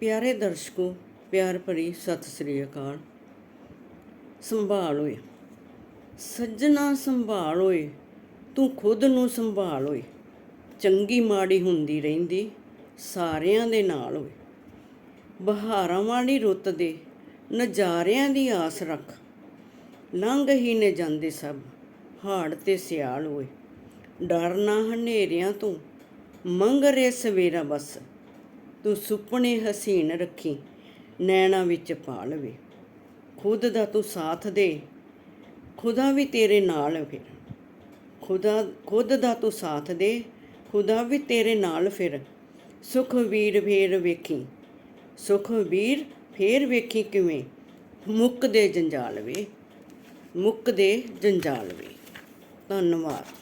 ਪਿਆਰੇ ਦਰਸ਼ਕੋ, ਪਿਆਰ ਭਰੀ ਸਤਿ ਸ੍ਰੀ ਅਕਾਲ। ਸੰਭਾਲ ਓਏ, ਸੱਜਣਾ ਸੰਭਾਲ ਓਏ, ਤੂੰ ਖੁਦ ਨੂੰ ਸੰਭਾਲ ਓਏ। ਚੰਗੀ ਮਾੜੀ ਹੁੰਦੀ ਰਹਿੰਦੀ ਸਾਰਿਆਂ ਦੇ ਨਾਲ ਓਏ। ਬਹਾਰਾਂ ਵਾਲੀ ਰੁੱਤ ਦੇ ਨਜ਼ਾਰਿਆਂ ਦੀ ਆਸ ਰੱਖ। ਲੰਘ ਹੀ ਨੇ ਜਾਂਦੇ ਸਭ, ਹਾੜ ਤੇ ਸਿਆਲ ਹੋਏ ਡਰ ਨਾ ਹਨੇਰਿਆਂ ਤੋਂ, ਮੰਗ ਰੇ ਸਵੇਰਾ ਬਸ। ਤੂੰ ਸੁਪਨੇ ਹਸੀਨ ਰੱਖੀ, ਨੈਣਾ ਵਿੱਚ ਪਾ ਲਵੇ ਖੁਦ ਦਾ ਤੂੰ ਸਾਥ ਦੇ, ਖੁਦਾ ਵੀ ਤੇਰੇ ਨਾਲ ਫਿਰ। ਖੁਦਾ, ਖੁਦ ਦਾ ਤੂੰ ਸਾਥ ਦੇ, ਖੁਦਾ ਵੀ ਤੇਰੇ ਨਾਲ ਫਿਰ। ਸੁਖ ਵੀਰ ਫੇਰ ਵੇਖੀ, ਸੁਖ ਵੀਰ ਫੇਰ ਵੇਖੀ ਕਿਵੇਂ? ਮੁੱਕ ਦੇ ਜੰਜਾਲ ਵੇ, ਮੁੱਕ ਦੇ ਜੰਜਾਲ ਵੇ। ਧੰਨਵਾਦ।